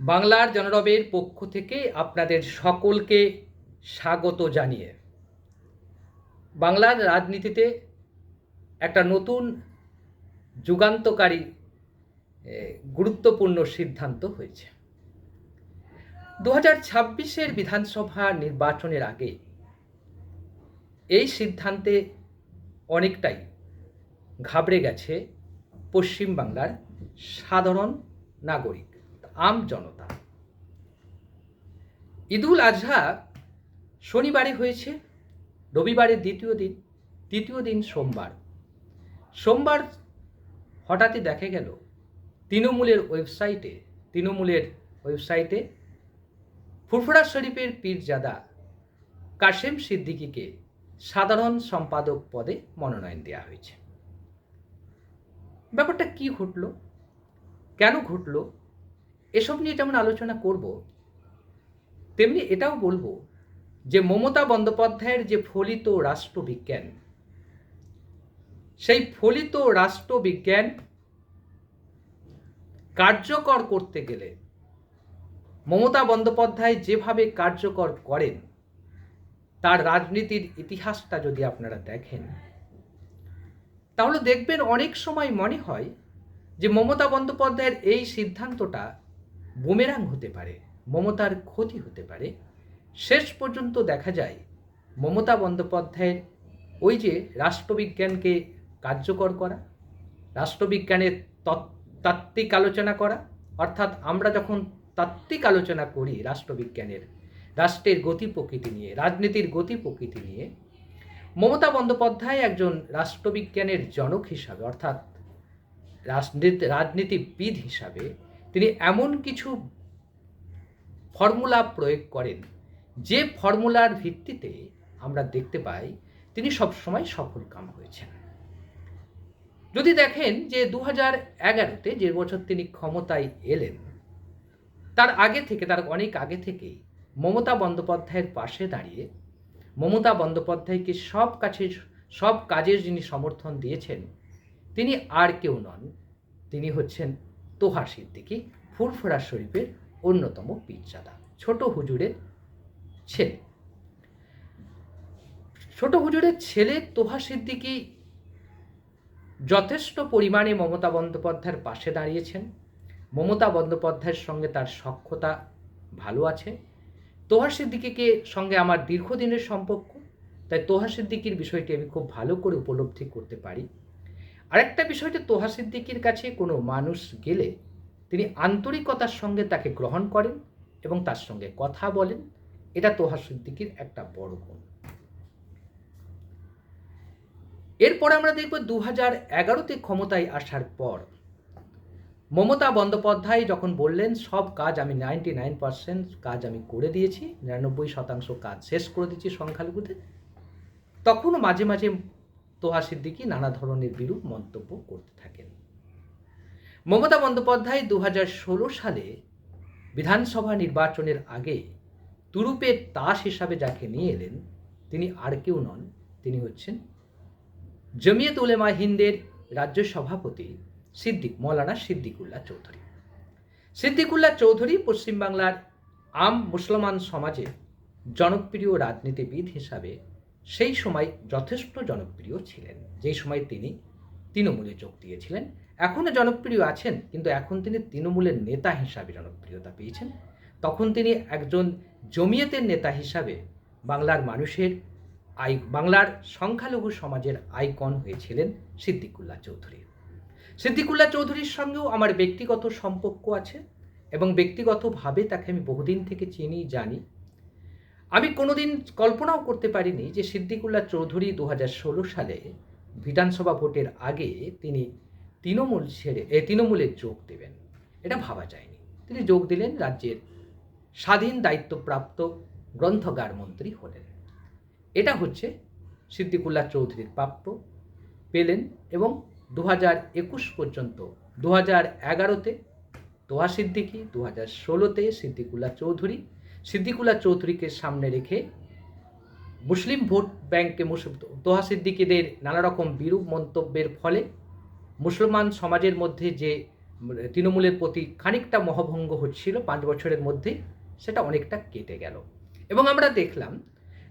বাংলার জনরবের পক্ষ থেকে আপনাদের সকলকে স্বাগত জানিয়ে। বাংলার রাজনীতিতে একটা নতুন যুগান্তকারী গুরুত্বপূর্ণ সিদ্ধান্ত হয়েছে। দু হাজার ছাব্বিশের বিধানসভা নির্বাচনের আগে এই সিদ্ধান্তে অনেকটাই ঘাবড়ে গেছে পশ্চিমবাংলার সাধারণ নাগরিক। আম জনতা। ঈদুল আজহা শনিবারে হয়েছে, রবিবারের দ্বিতীয় দিন, তৃতীয় দিন সোমবার। সোমবার হঠাৎই দেখা গেল, তৃণমূলের ওয়েবসাইটে তৃণমূলের ওয়েবসাইটে ফুরফুরা শরীফের পীরজাদা কাশেম সিদ্দিকীকে সাধারণ সম্পাদক পদে মনোনয়ন দেওয়া হয়েছে। ব্যাপারটা কি ঘটলো? কেন ঘটলো? এসব নিয়ে যেমন আলোচনা করব, তেমনি এটাও বলব যে মমতা বন্দ্যোপাধ্যায়ের যে ফলিত রাষ্ট্রবিজ্ঞান, সেই ফলিত রাষ্ট্রবিজ্ঞান কার্যকর করতে গেলে মমতা বন্দ্যোপাধ্যায় যেভাবে কার্যকর করেন, তার রাজনীতির ইতিহাসটা যদি আপনারা দেখেন, তাহলে দেখবেন অনেক সময় মনে হয় যে মমতা বন্দ্যোপাধ্যায়ের এই সিদ্ধান্তটা বুমেরাং হতে পারে, মমতার ক্ষতি হতে পারে। শেষ পর্যন্ত দেখা যায়, মমতা বন্দ্যোপাধ্যায়ের ওই যে রাষ্ট্রবিজ্ঞানকে কার্যকর করা, রাষ্ট্রবিজ্ঞানের তত্ত্ব তাত্ত্বিক আলোচনা করা, অর্থাৎ আমরা যখন তাত্ত্বিক আলোচনা করি রাষ্ট্রবিজ্ঞানের, রাষ্ট্রের গতি প্রকৃতি নিয়ে, রাজনীতির গতি প্রকৃতি নিয়ে, মমতা বন্দ্যোপাধ্যায় একজন রাষ্ট্রবিজ্ঞানের জনক হিসাবে, অর্থাৎ রাজনীতি, রাজনীতিবিদ হিসাবে তিনি এমন কিছু ফর্মুলা প্রয়োগ করেন, যে ফর্মুলার ভিত্তিতে আমরা দেখতে পাই তিনি সবসময় সফল কাম হয়েছেন। যদি দেখেন যে দু হাজার এগারোতে যে বছর তিনি ক্ষমতায় এলেন, তার আগে থেকে, তার অনেক আগে থেকেই মমতা বন্দ্যোপাধ্যায়ের পাশে দাঁড়িয়ে, মমতা বন্দ্যোপাধ্যায়কে সব কাছে, সব কাজের যিনি সমর্থন দিয়েছেন, তিনি আর কেউ নন। তিনি হচ্ছেন তোহা সিদ্দিকী ফুরফুরা শরীফের অন্যতম পীরজাদা, ছোট হুজুরের ছেলে। ছোট হুজুরের ছেলে তোহা সিদ্দিকি যথেষ্ট পরিমাণে মমতা বন্দ্যোপাধ্যায়ের পাশে দাঁড়িয়েছেন। মমতা বন্দ্যোপাধ্যায়ের সঙ্গে তার সক্ষতা ভালো আছে। তোহা সিদ্দিকিকে সঙ্গে আমার দীর্ঘদিনের সম্পর্ক, তাই তোহা সিদ্দিকির বিষয়টি আমি খুব ভালো করে উপলব্ধি করতে পারি। আরেকটা বিষয়টি তোহা সিদ্দিকির কাছে কোনো মানুষ গেলে তিনি আন্তরিকতার সঙ্গে তাকে গ্রহণ করেন এবং তার সঙ্গে কথা বলেন, এটা তোহা সিদ্দিকির একটা বড় গুণ। এরপর আমরা দেখব দু হাজার এগারোতে ক্ষমতায় আসার পর, মমতা বন্দ্যোপাধ্যায় যখন বললেন, সব কাজ আমি নাইনটি নাইন পার্সেন্ট কাজ আমি করে দিয়েছি, নিরানব্বই শতাংশ কাজ শেষ করে দিয়েছি সংখ্যালঘুদের, তখনও মাঝে মাঝে তোহা সিদ্দিকি নানা ধরনের বিরূপ মন্তব্য করতে থাকেন। মমতা বন্দ্যোপাধ্যায় দু হাজার ষোলো সালে বিধানসভা নির্বাচনের আগে তুরুপের তাস হিসাবে যাকে নিয়ে এলেন, তিনি আর কেউ নন, তিনি হচ্ছেন জমিয়ত উলেমা হিন্দের রাজ্য সভাপতি সিদ্দিক, মৌলানা সিদ্দিকুল্লাহ চৌধুরী। সিদ্দিকুল্লাহ চৌধুরী পশ্চিমবাংলার আম মুসলমান সমাজে জনপ্রিয় রাজনীতিবিদ হিসাবে সেই সময় যথেষ্ট জনপ্রিয় ছিলেন। যেই সময় তিনি তৃণমূলে যোগ দিয়েছিলেন। এখনও জনপ্রিয় আছেন, কিন্তু এখন তিনি তৃণমূলের নেতা হিসাবে জনপ্রিয়তা পেয়েছেন। তখন তিনি একজন জমিয়তের নেতা হিসাবে বাংলার মানুষের আই, বাংলার সংখ্যালঘু সমাজের আইকন হয়েছিলেন সিদ্দিকুল্লাহ চৌধুরী। সিদ্দিকুল্লাহ চৌধুরীর সঙ্গেও আমার ব্যক্তিগত সম্পর্ক আছে এবং ব্যক্তিগতভাবে তাকে আমি বহুদিন থেকে চিনি, জানি। আমি কোনোদিন কল্পনাও করতে পারিনি যে সিদ্দিকুল্লাহ চৌধুরী দু হাজার ষোলো সালে বিধানসভা ভোটের আগে তিনি তৃণমূল ছেড়ে তৃণমূলে যোগ দেবেন। এটা ভাবা যায়নি। তিনি যোগ দিলেন, রাজ্যের স্বাধীন দায়িত্বপ্রাপ্ত গ্রন্থগার মন্ত্রী হলেন। এটা হচ্ছে সিদ্দিকুল্লাহ চৌধুরীর প্রাপ্য পেলেন এবং দু হাজার একুশ পর্যন্ত দু হাজার এগারোতে তোহা সিদ্দিকি দু হাজার ষোলোতে সিদ্দিকুল্লাহ চৌধুরী সিদ্দিকুল্লাহ চৌধুরীকে সামনে রেখে মুসলিম ভোট ব্যাংকে তোহা সিদ্দিকিদের নানা রকম বিরূপ মন্তব্যের ফলে মুসলমান সমাজের মধ্যে যে তৃণমূলের প্রতি খানিকটা মহাভঙ্গ হচ্ছিল পাঁচ বছরের মধ্যেই সেটা অনেকটা কেটে গেল। এবং আমরা দেখলাম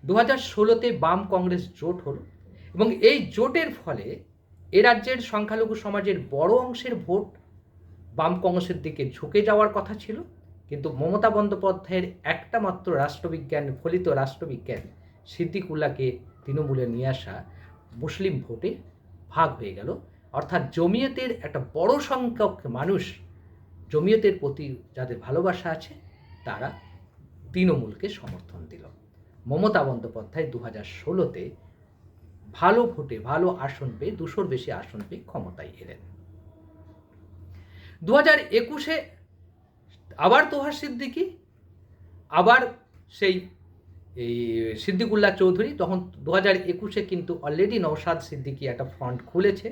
দু হাজার ষোলোতে বাম কংগ্রেস জোট হলো এবং এই জোটের ফলে এ রাজ্যের সংখ্যালঘু সমাজের বড় অংশের ভোট বাম কংগ্রেসের দিকে ঝুঁকে যাওয়ার কথা ছিল। কিন্তু মমতা বন্দ্যোপাধ্যায়ের একটা মাত্র রাষ্ট্রবিজ্ঞান, ফলিত রাষ্ট্রবিজ্ঞান, সিদ্দিকুল্লাহকে তৃণমূলে নিয়ে আসা মুসলিম ভোটে ভাগ হয়ে গেল। অর্থাৎ জমিয়তের একটা বড় সংখ্যক মানুষ, জমিয়তের প্রতি যাদের ভালোবাসা আছে, তারা তৃণমূলকে সমর্থন দিল। মমতা বন্দ্যোপাধ্যায় দু হাজার ষোলোতে ভালো ভোটে, ভালো আসন পেয়ে, দুশোর বেশি আসন পেয়ে ক্ষমতায় এলেন। দু হাজার একুশে আবার তোহার সিদ্দিকি, আবার সেই, এই সিদ্দিকুল্লাহ চৌধুরী, তখন দু হাজার একুশে কিন্তু অলরেডি নৌসাদ সিদ্দিকি একটা ফ্রন্ট খুলেছে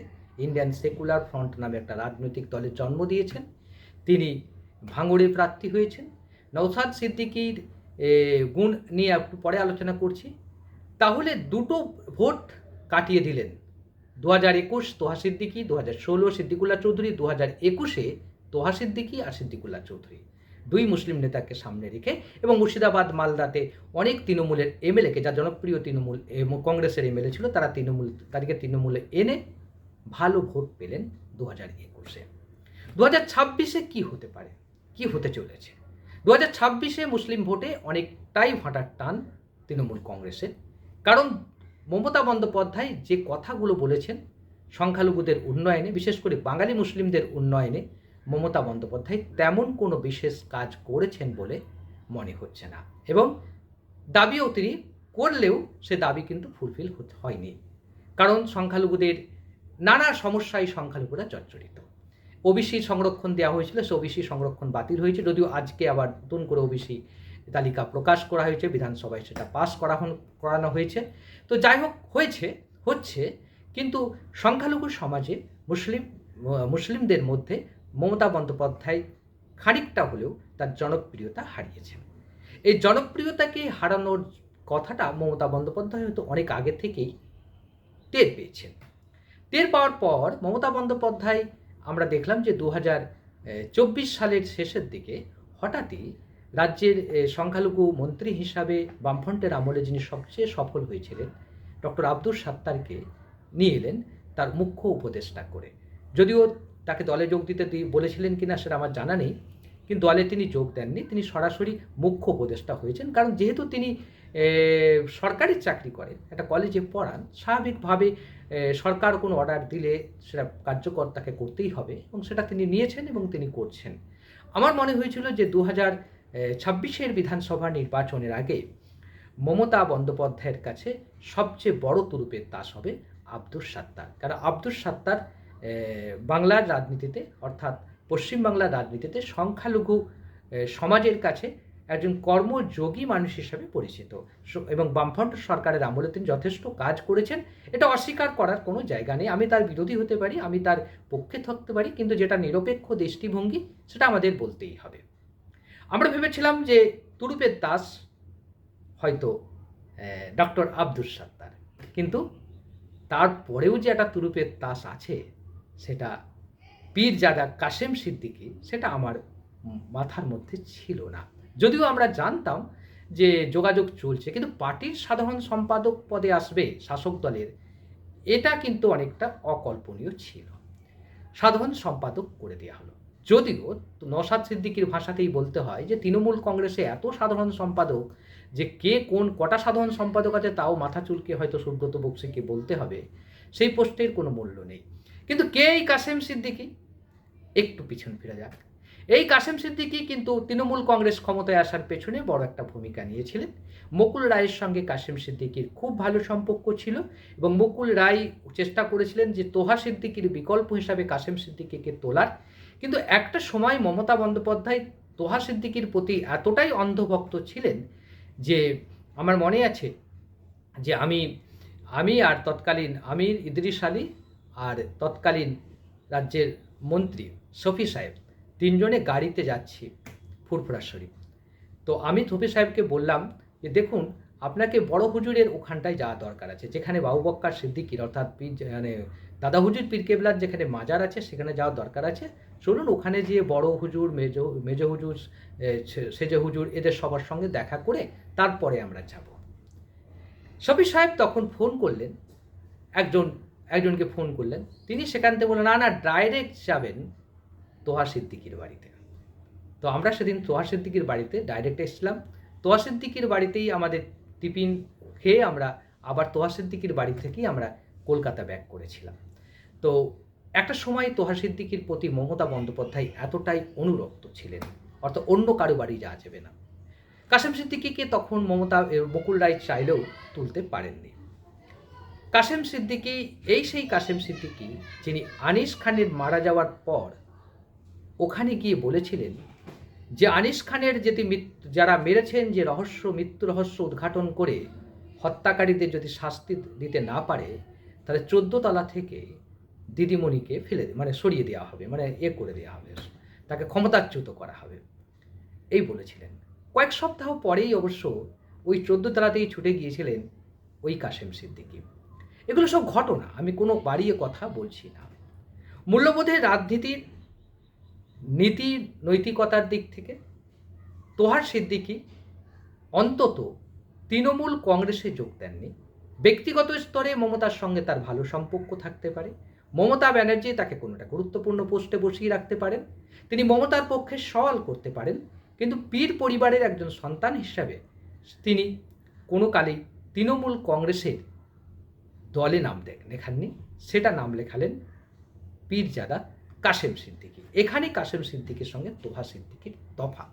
ইন্ডিয়ান সেকুলার ফ্রন্ট নামে একটা রাজনৈতিক দলের জন্ম দিয়েছেন, তিনি ভাঙড়ে প্রার্থী হয়েছেন। নৌসাদ সিদ্দিকির গুণ নিয়ে একটু পরে আলোচনা করছি। তাহলে দুটো ভোট কাটিয়ে দিলেন। দু হাজার একুশ তোহা সিদ্দিকি, দু হাজার ষোলো সিদ্দিকুল্লাহ চৌধুরী, দু হাজার একুশে তোহা সিদ্দিকি আর সিদ্দিকুল্লাহ চৌধুরী। দুই মুসলিম নেতাকে সামনে রেখে এবং মুর্শিদাবাদ, মালদাতে অনেক তৃণমূলের এমএলএকে যা জনপ্রিয় তৃণমূল কংগ্রেসের এমএলএ ছিল, তারা তৃণমূল, তাদেরকে তৃণমূলে এনে ভালো ভোট পেলেন দু হাজার একুশে। দু হাজার ছাব্বিশে কী হতে পারে? কি হতে চলেছে? দু হাজার ছাব্বিশে মুসলিম ভোটে অনেকটাই ভাটার টান তৃণমূল কংগ্রেসের। কারণ মমতা বন্দ্যোপাধ্যায় যে কথাগুলো বলেছেন, সংখ্যালঘুদের উন্নয়নে, বিশেষ করে বাঙালি মুসলিমদের উন্নয়নে মমতা বন্দ্যোপাধ্যায় তেমন কোনো বিশেষ কাজ করেছেন বলে মনে হচ্ছে না। এবং দাবিও তিনি করলেও সে দাবি কিন্তু ফুলফিল হয়নি। কারণ সংখ্যালঘুদের নানা সমস্যায় সংখ্যালঘুরা জর্জরিত ওবিসি সংরক্ষণ দেওয়া হয়েছিল, সে ওবিসি সংরক্ষণ বাতিল হয়েছে, যদিও আজকে আবার নতুন করে ওবিসি তালিকা প্রকাশ করা হয়েছে, বিধানসভায় সেটা পাস করা করানো হয়েছে। তো যাই হোক, হয়েছে, হচ্ছে, কিন্তু সংখ্যালঘু সমাজে মুসলিম মুসলিমদের মধ্যে মমতা বন্দ্যোপাধ্যায় খানিকটা হলেও তার জনপ্রিয়তা হারিয়েছেন। এই জনপ্রিয়তাকে হারানোর কথাটা মমতা বন্দ্যোপাধ্যায় হয়তো অনেক আগে থেকেই টের পেয়েছেন। টের পাওয়ার পর মমতা বন্দ্যোপাধ্যায় আমরা দেখলাম যে দু চব্বিশ সালের শেষের দিকে হঠাৎই রাজ্যের সংখ্যালঘু মন্ত্রী হিসাবে বামফ্রন্টের আমলে যিনি সবচেয়ে সফল হয়েছিলেন, ডক্টর আব্দুল সাত্তারকে নিয়ে এলেন তার মুখ্য উপদেষ্টা করে। যদিও তাকে দলে যোগ দিতে বলেছিলেন কিনা সেটা আমার জানা নেই, কিন্তু দলে তিনি যোগ দেননি। তিনি সরাসরি মুখ্য উপদেষ্টা হয়েছেন, কারণ যেহেতু তিনি সরকারি চাকরি করেন, একটা কলেজে পড়ান, স্বাভাবিকভাবে সরকার কোনো অর্ডার দিলে সেটা কার্যকর তাকে করতেই হবে এবং সেটা তিনি নিয়েছেন এবং তিনি করছেন। আমার মনে হয়েছিল যে দু হাজার ছাব্বিশের বিধানসভা নির্বাচনের আগে মমতা বন্দ্যোপাধ্যায়ের কাছে সবচেয়ে বড় তুরুপের তাস হবে আব্দুস সাত্তার। কারণ আব্দুস সাত্তার বাংলার রাজনীতিতে, অর্থাৎ পশ্চিমবাংলার রাজনীতিতে সংখ্যালঘু সমাজের কাছে একজন কর্মযোগী মানুষ হিসাবে পরিচিত। এবং বামফ্রন্ট সরকারের আমলে তিনি যথেষ্ট কাজ করেছেন। এটা অস্বীকার করার কোনো জায়গা নেই। আমি তার বিরোধী হতে পারি, আমি তার পক্ষে থাকতে পারি, কিন্তু যেটা নিরপেক্ষ দৃষ্টিভঙ্গি, সেটা আমাদের বলতেই হবে। আমরা ভেবেছিলাম যে তুরুপের দাস হয়তো ডক্টর আব্দুল সাত্তার। কিন্তু তারপরেও যে একটা তুরুপের তাস আছে সেটা পীর জাদা কাশেম সিদ্দিকি, সেটা আমার মাথার মধ্যে ছিল না। যদিও আমরা জানতাম যে যোগাযোগ চলছে, কিন্তু পার্টির সাধারণ সম্পাদক পদে আসবে শাসক দলের, এটা কিন্তু অনেকটা অকল্পনীয় ছিল। সাধারণ সম্পাদক করে দেওয়া হলো। যদিও নসাদ সিদ্দিকির ভাষাতেই বলতে হয় যে তৃণমূল কংগ্রেসে এত সাধারণ সম্পাদক যে কে কোন কটা সাধারণ সম্পাদক আছে তাও মাথা চুলকে হয়তো সুব্রত বক্সিকে বলতে হবে, সেই পোস্টের কোনো মূল্য নেই। কিন্তু কে এই কাসেম সিদ্দিকি? একটু পিছন ফিরে যাক। এই কাসেম সিদ্দিকি কিন্তু তৃণমূল কংগ্রেস ক্ষমতায় আসার পেছনে বড় একটা ভূমিকা নিয়েছিলেন। মুকুল রায়ের সঙ্গে কাসেম সিদ্দিকির খুব ভালো সম্পর্ক ছিল এবং মুকুল রায় চেষ্টা করেছিলেন যে তোহা সিদ্দিকির বিকল্প হিসাবে কাসেম সিদ্দিকিকে তোলার। কিন্তু একটা সময় মমতা বন্দ্যোপাধ্যায় তোহা সিদ্দিকির প্রতি এতটাই অন্ধভক্ত ছিলেন যে আমার মনে আছে যে আমি আমি আর তৎকালীন আমির ইদ্রিস আলী আর তৎকালীন রাজ্যের মন্ত্রী শফি সাহেব, তিনজনে গাড়িতে যাচ্ছি ফুরফুরা শরীফ। তো আমি থফি সাহেবকে বললাম যে, দেখুন, আপনাকে বড় হুজুরের ওখানটায় যাওয়া দরকার আছে, যেখানে বাবু বক্কার সিদ্দিকির অর্থাৎ পীর মানে দাদা হুজুর পীর কেবলার যেখানে মাজার আছে, সেখানে যাওয়ার দরকার আছে। চলুন ওখানে গিয়ে বড় হুজুর, মেজ মেজ হুজুর সেজে হুজুর এদের সবার সঙ্গে দেখা করে তারপরে আমরা যাব। শফি সাহেব তখন ফোন করলেন একজন একজনকে ফোন করলেন। তিনি সেখান থেকে বললেন, না না ডাইরেক্ট যাবেন তোহা সিদ্দিকির বাড়িতে। তো আমরা সেদিন তোহা সিদ্দিকির বাড়িতে ডাইরেক্ট এসেছিলাম। তোহা সিদ্দিকির বাড়িতেই আমাদের টিফিন খেয়ে আমরা আবার তোহা সিদ্দিকির বাড়ি থেকেই আমরা কলকাতা ব্যাক করেছিলাম। তো একটা সময় তোহা সিদ্দিকির প্রতি মমতা বন্দ্যোপাধ্যায় এতটাই অনুরক্ত ছিলেন, অর্থাৎ অন্য কারও বাড়ি যাওয়া যাবে না। কাশেম সিদ্দিকিকে তখন মমতা বকুল রায় চাইলেও তুলতে পারেননি। কাশেম সিদ্দিকি, এই সেই কাশেম সিদ্দিকি যিনি আনিস খানের মারা যাওয়ার পর ওখানে গিয়ে বলেছিলেন যে আনিস খানের মৃত্যু যারা মেরেছেন যে রহস্য, মৃত্যু রহস্য উদ্ঘাটন করে হত্যাকারীদের যদি শাস্তি দিতে না পারে, তাহলে চোদ্দ তলা থেকে দিদিমণিকে ফেলে মানে সরিয়ে দেওয়া হবে মানে এ করে দেওয়া হবে, তাকে ক্ষমতাচ্যুত করা হবে। এই বলেছিলেন। কয়েক সপ্তাহ পরেই অবশ্য ওই চোদ্দ তলাতেই ছুটে গিয়েছিলেন ওই কাশেম সিদ্দিকী। এগুলো সব ঘটনা, আমি কোনো বাড়িয়ে কথা বলছি না। মূল্যবোধের রাজনীতির নীতি, নৈতিকতার দিক থেকে তোহার সিদ্দিকি অন্তত তৃণমূল কংগ্রেসে যোগ দেননি। ব্যক্তিগত স্তরে মমতার সঙ্গে তার ভালো সম্পর্ক থাকতে পারে। মমতা ব্যানার্জি তাকে কোনোটা গুরুত্বপূর্ণ পোস্টে বসিয়ে রাখতে পারেন। তিনি মমতার পক্ষে সওয়াল করতে পারেন, কিন্তু পীর পরিবারের একজন সন্তান হিসাবে তিনি কোনো কালেই তৃণমূল কংগ্রেসের দলে নাম লেখাননি। সেটা নাম লেখালেন পীরজাদা কাশেম সিদ্দিকী। এখানে কাশেম সিদ্দিকীর সঙ্গে তোহা সিদ্দিকীর তফাৎ।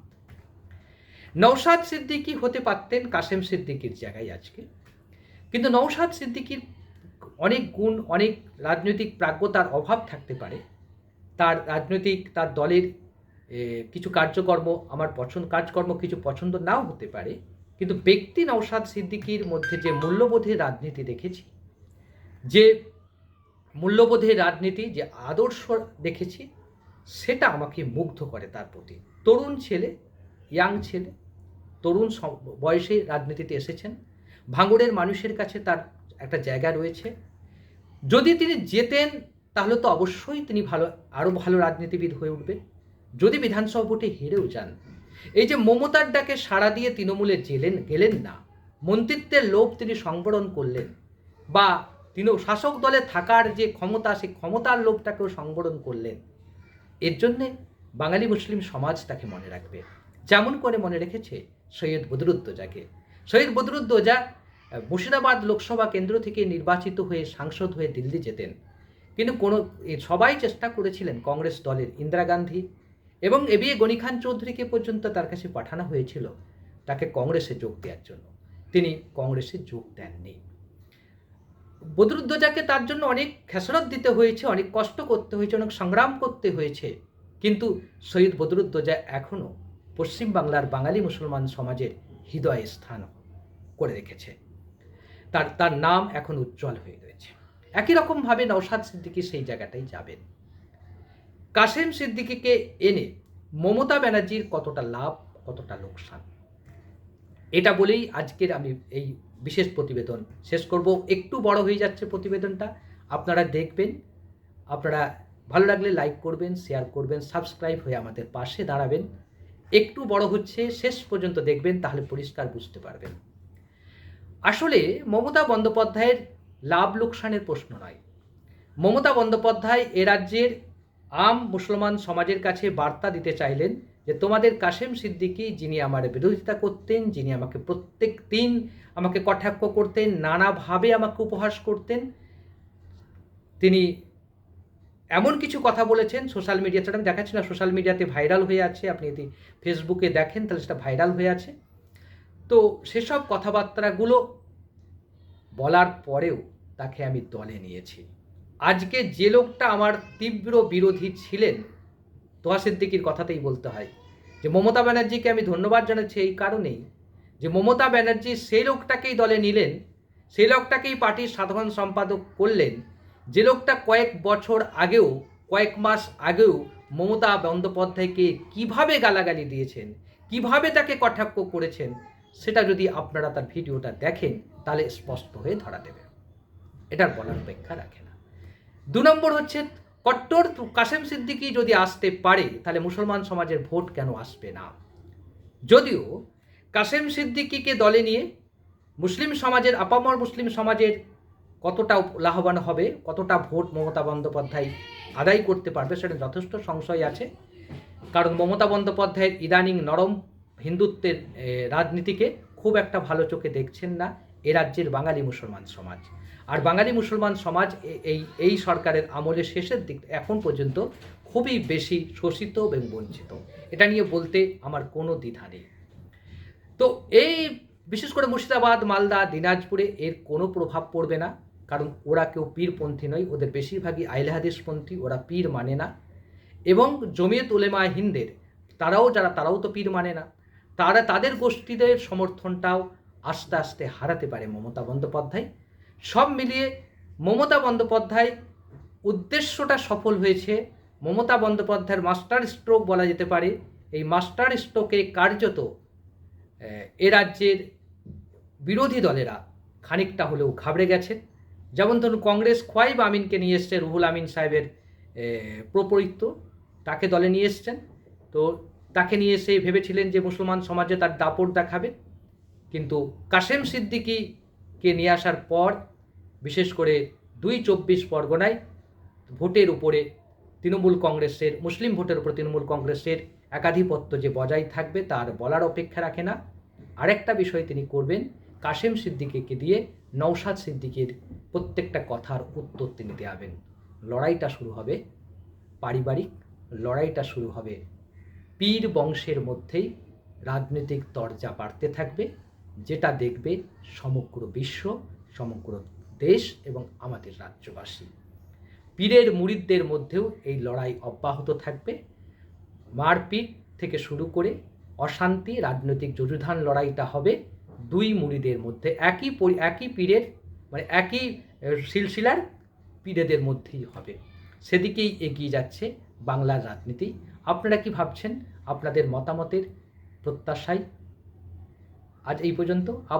নৌসাদ সিদ্দিকী হতে পারতেন কাশেম সিদ্দিকীর জায়গায় আজকে। কিন্তু নৌসাদ সিদ্দিকীর অনেক গুণ, অনেক রাজনৈতিক প্রাজ্ঞতার অভাব থাকতে পারে। তার রাজনৈতিক, তার দলের কিছু কার্যকর্ম, আমার পছন্দ কাজকর্ম কিছু পছন্দ নাও হতে পারে। কিন্তু ব্যক্তি নৌসাদ সিদ্দিকীর মধ্যে যে মূল্যবোধের রাজনীতি দেখেছি যে মূল্যবোধের রাজনীতি, যে আদর্শ দেখেছি, সেটা আমাকে মুগ্ধ করে তার প্রতি। তরুণ ছেলে ইয়াং ছেলে, তরুণ বয়সে রাজনীতিতে এসেছেন। ভাঙড়ের মানুষের কাছে তার একটা জায়গা রয়েছে। যদি তিনি যেতেন, তাহলে তো অবশ্যই তিনি ভালো আরও ভালো রাজনীতিবিদ হয়ে উঠবেন। যদি বিধানসভা ভোটে হেরেও যান। এই যে মমতার ডাকে সাড়া দিয়ে তৃণমূলে জেলেন, গেলেন না। মন্ত্রিত্বের লোভ তিনি সংবরণ করলেন। বা তিনি শাসক দলে থাকার যে ক্ষমতা, সেই ক্ষমতার লোভটাকেও সংবরণ করলেন। এর জন্যে বাঙালি মুসলিম সমাজ তাকে মনে রাখবে। যেমন করে মনে রেখেছে সৈয়দ বদরুদ্দোজাকে। সৈয়দ বদরুদ্দোজা মুর্শিদাবাদ লোকসভা কেন্দ্র থেকে নির্বাচিত হয়ে সাংসদ হয়ে দিল্লি যেতেন। কিন্তু কোনো সবাই চেষ্টা করেছিলেন কংগ্রেস দলের ইন্দিরা গান্ধী এবং এবি গনি খান চৌধুরীকে পর্যন্ত তার কাছে পাঠানো হয়েছিল। তাকে কংগ্রেসে যোগ দেওয়ার জন্য। তিনি কংগ্রেসে যোগ দেননি। বদরুদ্দোজাকে তার জন্য অনেক খেসরত দিতে হয়েছে, অনেক কষ্ট করতে হয়েছে, অনেক সংগ্রাম করতে হয়েছে। কিন্তু শহীদ বদরুদ্দোজা এখনও পশ্চিমবাংলার বাঙালি মুসলমান সমাজের হৃদয়ে স্থান করে রেখেছে। তার তার নাম এখন উজ্জ্বল হয়ে রয়েছে। একই রকমভাবে নওশাদ সিদ্দিকি সেই জায়গাটাই যাবেন। কাসেম সিদ্দিকিকে এনে মমতা ব্যানার্জির কতটা লাভ, কতটা লোকসান? এটা বলেই আজকের আমি এই বিশেষ প্রতিবেদন। শেষ করব। একটু বড় হয়ে যাচ্ছে প্রতিবেদনটা। আপনারা দেখবেন। আপনারা ভালো লাগলে লাইক করবেন শেয়ার করবেন সাবস্ক্রাইব হয়ে আমাদের পাশে দাঁড়াবেন। একটু বড় হচ্ছে, শেষ পর্যন্ত দেখবেন, তাহলে পরিষ্কার বুঝতে পারবেন। আসলে মমতা বন্দ্যোপাধ্যায়ের লাভ লোকসানের প্রশ্ন নয়। মমতা বন্দ্যোপাধ্যায় এ রাজ্যের আম মুসলমান সমাজের কাছে বার্তা দিতে চাইলেন যে তোমাদের কাশেম সিদ্দিকী যিনি আমার বিরোধিতা করতেন, যিনি আমাকে প্রত্যেক দিন আমাকে কটাক্ষ করতেন, নানাভাবে আমাকে উপহাস করতেন, তিনি এমন কিছু কথা বলেছেন সোশ্যাল মিডিয়া সেটা আমি দেখাচ্ছি না সোশ্যাল মিডিয়াতে ভাইরাল হয়ে আছে। আপনি যদি ফেসবুকে দেখেন, তাহলে সেটা ভাইরাল হয়ে আছে। তো সেসব কথাবার্তাগুলো বলার পরেও তাকে আমি দলে নিয়েছি। আজকে যে লোকটা আমার তীব্র বিরোধী ছিলেন তোহা সিদ্দিকির কথাতেই বলতে হয় যে মমতা ব্যানার্জিকে আমি ধন্যবাদ জানাচ্ছি এই কারণেই যে মমতা ব্যানার্জি সেই লোকটাকেই দলে নিলেন, সেই লোকটাকেই পার্টির সাধারণ সম্পাদক করলেন, যে লোকটা কয়েক বছর আগেও, কয়েক মাস আগেও মমতা বন্দ্যোপাধ্যায়কে কীভাবে গালাগালি দিয়েছেন, কীভাবে তাকে কটাক্ষ করেছেন, সেটা যদি আপনারা তার ভিডিওটা দেখেন, তাহলে স্পষ্ট হয়ে ধরা দেবে। এটার বলার অপেক্ষা রাখে না। দু নম্বর হচ্ছে কট্টর কাসেম সিদ্দিকি যদি আসতে পারে, তাহলে মুসলমান সমাজের ভোট কেন আসবে না? যদিও কাসেম সিদ্দিকিকে দলে নিয়ে মুসলিম সমাজের, আপামর মুসলিম সমাজের কতটা লাভবান হবে, কতটা ভোট মমতা বন্দ্যোপাধ্যায় আদায় করতে পারবে, সেটা যথেষ্ট সংশয় আছে। কারণ মমতা বন্দ্যোপাধ্যায়ের ইদানিং নরম হিন্দুত্বের রাজনীতিকে খুব একটা ভালো চোখে দেখছেন না এ রাজ্যের বাঙালি মুসলমান সমাজ। আর বাঙালি মুসলমান সমাজ এই এই সরকারের আমলের শেষের দিক এখন পর্যন্ত খুবই বেশি শোষিত এবং বঞ্চিত। এটা নিয়ে বলতে আমার কোনো দ্বিধা নেই। তো এই, বিশেষ করে মুর্শিদাবাদ, মালদা, দিনাজপুরে এর কোনো প্রভাব পড়বে না। কারণ ওরা কেউ পীরপন্থী নয়, ওদের বেশিরভাগই আইলে হাদিসপন্থী, ওরা পীর মানে না। এবং জমিয়ত উলেমা হিন্দের, তারাও যারা, তারাও তো পীর মানে না। তারা, তাদের গোষ্ঠীদের সমর্থনটাও আস্তে আস্তে হারাতে পারে মমতা বন্দ্যোপাধ্যায়। সব মিলিয়ে মমতা বন্দ্যোপাধ্যায় উদ্দেশ্যটা সফল হয়েছে। মমতা বন্দ্যোপাধ্যায়ের মাস্টার স্ট্রোক বলা যেতে পারে। এই মাস্টার স্ট্রোকে কার্যত, এ রাজ্যের বিরোধী দলেরা খানিকটা হলেও ঘাবড়ে গেছেন। যেমন ধরুন কংগ্রেস খোয়াইব আমিনকে নিয়ে এসছে রুহুল আমিন সাহেবের প্রপরিত্য। তাকে দলে নিয়ে এসছেন। তো তাকে নিয়ে এসে ভেবেছিলেন যে মুসলমান সমাজে তার দাপট দেখাবে। কিন্তু কাশেম সিদ্দিকিকে নিয়ে আসার পর বিশেষ করে দুই চব্বিশ পরগনায় ভোটের উপরে তৃণমূল কংগ্রেসের, মুসলিম ভোটের উপর তৃণমূল কংগ্রেসের একাধিপত্য যে বজায় থাকবে তার বলার অপেক্ষা রাখে না। আরেকটা বিষয় তিনি করবেন, কাশেম সিদ্দিকিকে দিয়ে নৌসাদ সিদ্দিকের প্রত্যেকটা কথার উত্তর তিনি দেওয়াবেন লড়াইটা শুরু হবে পারিবারিক, লড়াইটা শুরু হবে পীর বংশের মধ্যেই রাজনৈতিক তরজা বাড়তে থাকবে, যেটা দেখবে সমগ্র বিশ্ব, সমগ্র দেশ এবং আমাদের রাজ্যবাসী। পীরের মুরিদদের মধ্যেও এই লড়াই অব্যাহত থাকবে। মারপিট থেকে শুরু করে অশান্তি, রাজনৈতিক যুযুধান লড়াইটা হবে দুই মুড়িদের মধ্যে। একই একই পীরের মানে একই সিলসিলার পীরেদের মধ্যেই হবে। সেদিকেই এগিয়ে যাচ্ছে বাংলার রাজনীতি। আপনারা কি ভাবছেন? আপনাদের মতামতের প্রত্যাশায়? আজ এই পর্যন্ত। আবার